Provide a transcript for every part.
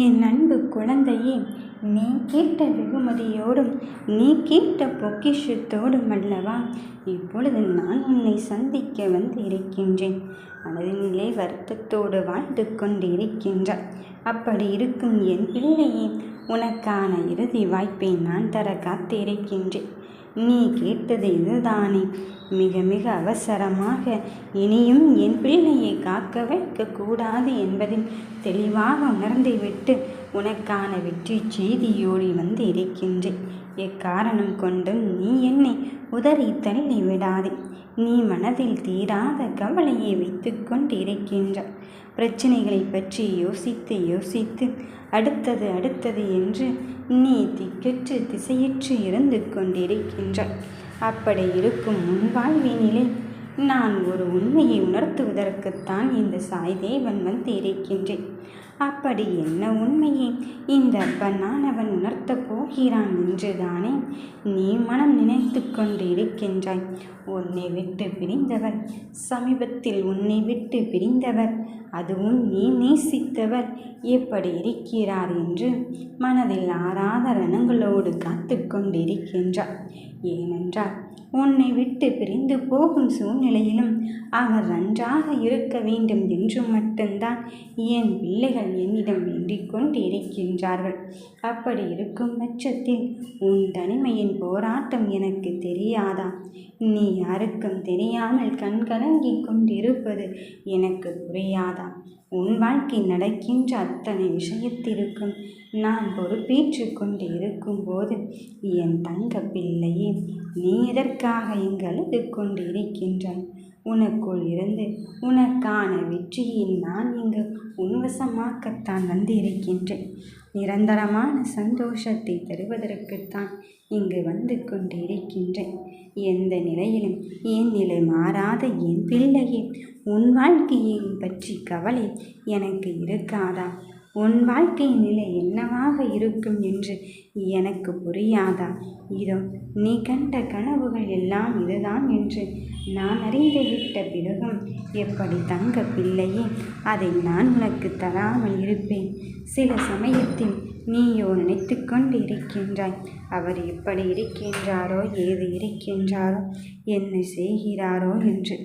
என் அன்பு குழந்தையே நீ கேட்ட வெகுமதியோடும் நீ கேட்ட பொக்கிஷத்தோடும் அல்லவா? இப்பொழுது நான் உன்னை சந்திக்க வந்து இருக்கின்றேன் மனதினிலே வருத்தத்தோடு வாழ்ந்து கொண்டிருக்கின்றாய். அப்படி இருக்கும் என் பிள்ளையே உனக்கான இறுதி வாய்ப்பை நான் தர காத்திருக்கின்றேன். நீ கேட்டது இதுதானே. மிக மிக அவசரமாக இனியும் என் பிள்ளையை காக்க வைக்கக்கூடாது என்பதில் தெளிவாக உணர்ந்துவிட்டு உனக்கான வெற்றி செய்தியோடி வந்து இருக்கின்றேன் எக்காரணம் கொண்டும் நீ என்னை உதறி தள்ளி விடாதே. நீ மனதில் தீராத கவலையை வைத்து கொண்டிருக்கின்ற பிரச்சனைகளை பற்றி யோசித்து யோசித்து அடுத்தது அடுத்தது என்று நீ திக்கற்று திசையற்று இருந்து கொண்டிருக்கின்றாய். அப்படி இருக்கும் முன்வாழ்வினிலே நான் ஒரு உண்மையை உணர்த்துவதற்குத்தான் இந்த சாய்தேவன் வந்து இருக்கின்றேன் அப்படி என்ன உண்மையை? இந்த அப்பனானவன் உணர்த்தப் போகிறான் என்றுதானே? நீ மனம் நினைத்து கொண்டு இருக்கின்றாய் உன்னை விட்டு பிரிந்தவர் சமீபத்தில் உன்னை விட்டு பிரிந்தவர் அதுவும் நீ நேசித்தவர். எப்படி இருக்கிறார் என்று மனதில் ஆறாத ரணங்களோடு காத்து கொண்டிருக்கின்றார். ஏனென்றால் உன்னை விட்டு பிரிந்து போகும் சூழ்நிலையிலும் அவர் நன்றாக இருக்க வேண்டும் என்று மட்டும்தான் என் பிள்ளைகள் என்னிடம் வேண்டிக் கொண்டு இருக்கின்றார்கள் அப்படி இருக்கும் பட்சத்தில் உன் தனிமையின் போராட்டம் எனக்கு தெரியாதா? நீ யாருக்கும் தெரியாமல் கண்கலங்கிக் கொண்டிருப்பது எனக்கு புரியாதா? உன் வாழ்க்கை நடக்கின்ற அத்தனை விஷயத்திற்கும் நான் பொறுப்பேற்று கொண்டு இருக்கும்போது என் தங்க பிள்ளையே நீ எதற்காக எங்களுக்கு கொண்டு இருக்கின்றாய் உனக்குள் இருந்து உனக்கான வெற்றியை நான் இங்கு உன்வசமாக்கத்தான் வந்திருக்கின்றேன். நிரந்தரமான சந்தோஷத்தை தருவதற்குத்தான் இங்கு வந்து கொண்டு இருக்கின்றேன் எந்த நிலையிலும் என் நிலை மாறாத என் பிள்ளையின் உன் வாழ்க்கையை பற்றி கவலை எனக்கு இருக்காதா? உன் வாழ்க்கை நிலை என்னவாக இருக்கும் என்று எனக்கு புரியாதா? இதோ நீ கண்ட கனவுகள் எல்லாம் இதுதான் என்று நான் அறிந்துவிட்ட பிறகும் எப்படி தங்க பிள்ளையே அதை நான் உனக்கு தராமல் இருப்பேன். சில சமயத்தில் நீயோ நினைத்து கொண்டு இருக்கின்றாய். அவர் எப்படி இருக்கின்றாரோ ஏது இருக்கின்றாரோ என்ன செய்கிறாரோ என்று.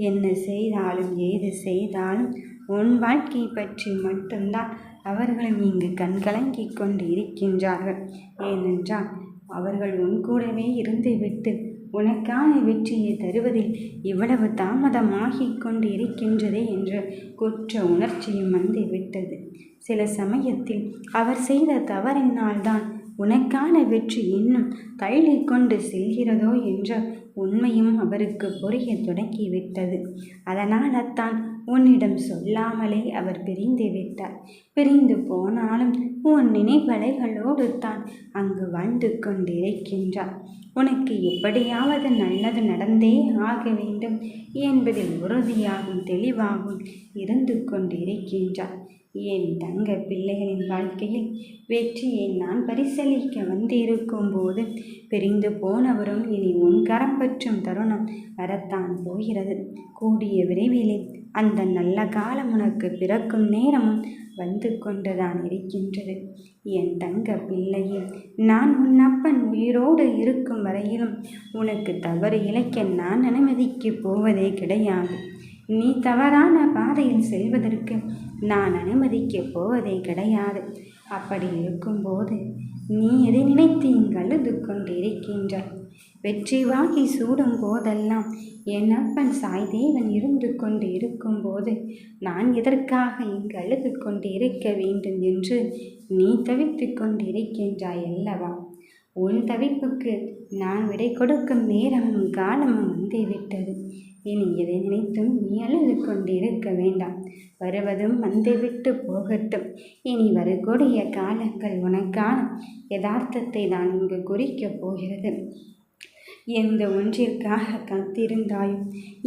என்ன செய்தாலும் ஏது செய்தாலும் உன் வாழ்க்கை பற்றி மட்டும்தான் அவர்களும் இங்கு கண்கலங்கிக் கொண்டு இருக்கின்றார்கள் ஏனென்றால் அவர்கள் உன் கூடவே இருந்துவிட்டு உனக்கான வெற்றியை தருவதில் இவ்வளவு தாமதமாகிக் கொண்டு இருக்கின்றதே என்ற குற்ற உணர்ச்சியும் வந்துவிட்டது. சில சமயத்தில் அவர் செய்த தவறினால்தான் உனக்கான வெற்றி இன்னும் தள்ளி கொண்டு செல்கிறதோ என்ற உண்மையும் அவருக்கு புரிய தொடங்கிவிட்டது. அதனால் தான் உன்னிடம் சொல்லாமலே அவர் பிரிந்து விட்டார். பிரிந்து போனாலும் உன் நினைவலைகளோடு தான் அங்கு வாழ்ந்து கொண்டிருக்கின்றார். உனக்கு எப்படியாவது நல்லது நடந்தே ஆக வேண்டும் என்பதில் உறுதியாகும் தெளிவாகவும் இருந்து கொண்டிருக்கின்றார். என் தங்க பிள்ளைகளின் வாழ்க்கையில் வெற்றியை நான் பரிசீலிக்க வந்திருக்கும் போது பிரிந்து போனவரும் இனி உன் கரம் பற்றும் தருணம் வரத்தான் போகிறது. கூடிய விரைவிலே அந்த நல்ல காலம் உனக்கு பிறக்கும் நேரமும் வந்து கொண்டுதான் இருக்கின்றது. என் தங்க பிள்ளையே நான் உன் அப்பன் உயிரோடு இருக்கும் வரையிலும் உனக்கு தவறு இழைக்க நான் அனுமதிக்கப் போவதே கிடையாது. நீ தவறான பாதையில் செல்வதற்கு நான் அனுமதிக்கப் போவதே கிடையாது. அப்படி இருக்கும்போது நீ எதை நினைத்து இங்கழுது கொண்டிருக்கின்றாய்? வெற்றி வாங்கி சூடும் போதெல்லாம் என் அப்பன் சாய்தேவன் இருந்து கொண்டு இருக்கும்போது நான் எதற்காக இங்கு அழுது கொண்டு இருக்க வேண்டும் என்று நீ தவித்து கொண்டிருக்கின்றாய் அல்லவா? உன் தவிப்புக்கு நான் விடை கொடுக்கும் நேரமும் காலமும் வந்துவிட்டது. இனி எதை நினைத்தும் நீ அழுது கொண்டிருக்க வேண்டாம். வருவதும் வந்துவிட்டு போகட்டும். இனி வரக்கூடிய காலங்கள் உனக்கான. யதார்த்தத்தை தான் இங்கு குறிக்கப் போகிறது. எந்த ஒன்றிற்காக காத்திருந்தாயோ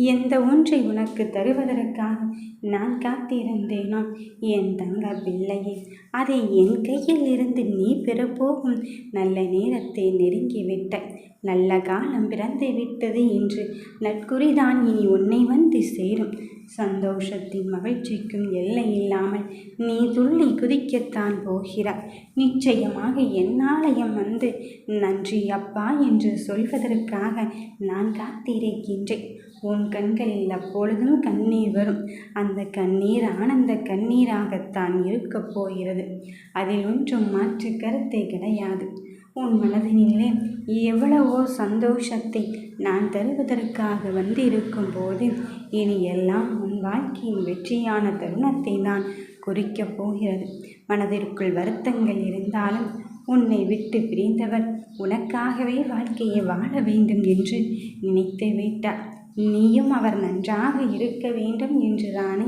எந்த ஒன்றை உனக்கு தருவதற்காக நான் காத்திருந்தேனோ என் தங்க பிள்ளையே அதை என் கையில் இருந்து நீ பெறப்போகும் நல்ல நேரத்தை நெருங்கிவிட்ட நல்ல காலம் பிறந்து விட்டது என்று நற்குறிதான் இனி உன்னை வந்து சேரும். சந்தோஷத்தின் மகிழ்ச்சிக்கும் எல்லை இல்லாமல் நீ துள்ளி குதிக்கத்தான் போகிறாய். நிச்சயமாக என்னாலயம் வந்து நன்றி அப்பா என்று சொல்வதற்காக நான் காத்திருக்கின்றேன். உன் கண்களில் அப்பொழுதும் கண்ணீர் வரும். அந்த கண்ணீர் ஆனந்த கண்ணீராகத்தான் இருக்கப் போகிறது. அதில் ஒன்றும் மாற்று கருத்தை கிடையாது. உன் மனதினிலே எவ்வளவோ சந்தோஷத்தை நான் தருவதற்காக வந்திருக்கும் போது இனி எல்லாம் உன் வாழ்க்கையின் வெற்றியான தருணத்தை தான் குறிக்கப் போகிறது. மனதிற்குள் வருத்தங்கள் இருந்தாலும் உன்னை விட்டு பிரிந்தவர் உனக்காகவே வாழ்க்கையை வாழ வேண்டும் என்று நினைத்து விட்டார். நீயும் அவர் நன்றாக இருக்க வேண்டும் என்றுதானே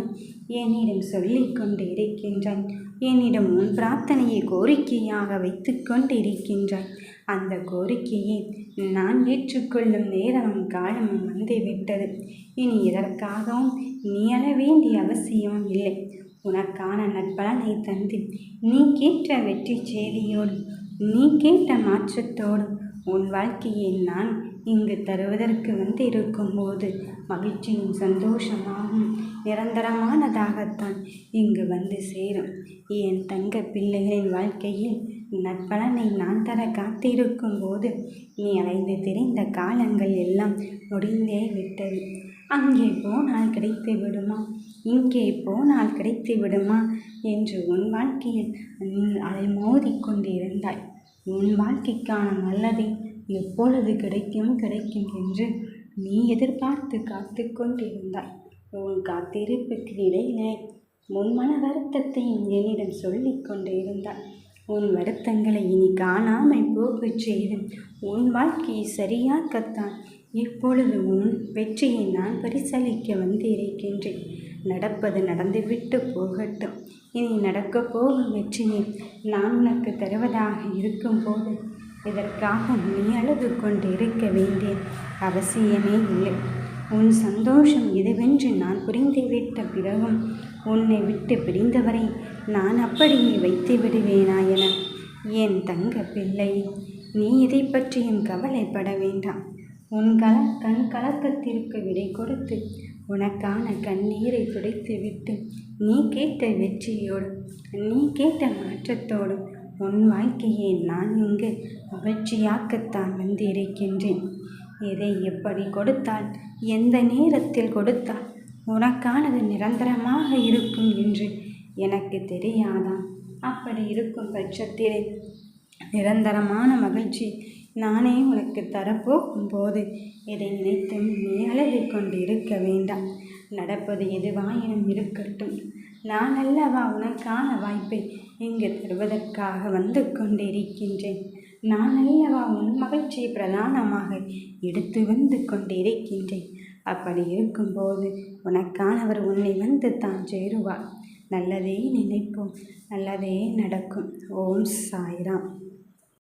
என்னிடம் சொல்லிக் கொண்டு இருக்கின்றாய் என்னிடம் உன் பிரார்த்தனையை கோரிக்கையாக வைத்து கொண்டிருக்கின்றாய் அந்த கோரிக்கையை நான் ஏற்றுக்கொள்ளும் நேரமும் காலமும் வந்துவிட்டது. இனி இதற்காகவும் நீ அழ வேண்டிய அவசியம் இல்லை. உனக்கான நற்பலனை தந்து நீ கேட்ட வெற்றி செய்தியோடு நீ கேட்ட மாற்றத்தோடு உன் வாழ்க்கையை நான் இங்கு தருவதற்கு வந்து இருக்கும்போது மகிழ்ச்சியும் சந்தோஷமாகவும் நிரந்தரமானதாகத்தான் இங்கு வந்து சேரும். என் தங்க பிள்ளைகளின் வாழ்க்கையில் நற்பலனை நான் தர காத்திருக்கும் போது நீ அலைந்து தெரிந்த காலங்கள் எல்லாம் முடிந்தே விட்டது. அங்கே போனால் கிடைத்து விடுமா? இங்கே போனால் கிடைத்து விடுமா? என்று உன் வாழ்க்கையில் நீ அலைமோதி கொண்டிருந்தாய். உன் வாழ்க்கைக்கான நல்லதை எப்பொழுது கிடைக்கும் கிடைக்கும் என்று நீ எதிர்பார்த்து காத்து கொண்டிருந்தாய். உன் காத்திருப்புக்கு இடையிலே உன் மன வருத்தத்தையும் என்னிடம் சொல்லிக் கொண்டிருந்தாய். உன் வருத்தங்களை இனி காணாமல் போகச் செய்து உன் வாழ்க்கையை சரியாக்கத்தான் இப்பொழுது உன் வெற்றியை நான் பரிசளிக்க வந்திருக்கின்றேன். நடப்பது நடந்துவிட்டு போகட்டும். இனி நடக்கப் போகும் வெற்றியை நான் உனக்கு தருவதாக இருக்கும்போது இதற்காக நீ அழுது கொண்டு இருக்க வேண்டிய அவசியமே இல்லை. உன் சந்தோஷம் இதுவென்று நான் புரிந்துவிட்ட பிறகும் உன்னை விட்டு பிரிந்தவரை நான் அப்படியே வைத்து விடுவேனா என என் தங்க பிள்ளை நீ இதை பற்றியும் கவலைப்பட வேண்டாம். உன் கல கண் கலக்கத்திற்கு விடை கொடுத்து உனக்கான கண்ணீரை துடைத்துவிட்டு நீ கேட்ட வெற்றியோடும் நீ கேட்ட மாற்றத்தோடும் உன் வாழ்க்கையை நான் இங்கு மகிழ்ச்சியாக்கத்தான் வந்திருக்கின்றேன். எதை எப்படி கொடுத்தால் எந்த நேரத்தில் கொடுத்தால் உனக்கானது நிரந்தரமாக இருக்கும் என்று எனக்கு தெரியாதா? அப்படி இருக்கும் பட்சத்தில் நிரந்தரமான மகிழ்ச்சி நானே உனக்கு தரப்போகும் போது இதை நினைத்து நீ அழகு கொண்டு இருக்க வேண்டாம். நடப்பது எதுவாயினும் இருக்கட்டும். நான் அல்லவா உனக்கான வாய்ப்பை இங்கு தருவதற்காக வந்து கொண்டிருக்கின்றேன். நான் அல்லவா உன் மகிழ்ச்சியை பிரதானமாக எடுத்து வந்து கொண்டிருக்கின்றேன். அப்படி இருக்கும்போது உனக்கானவர் உன்னை வந்து தான் சேருவார். நல்லதே நினைப்போம். நல்லதே நடக்கும். ஓம் சாய்ராம்.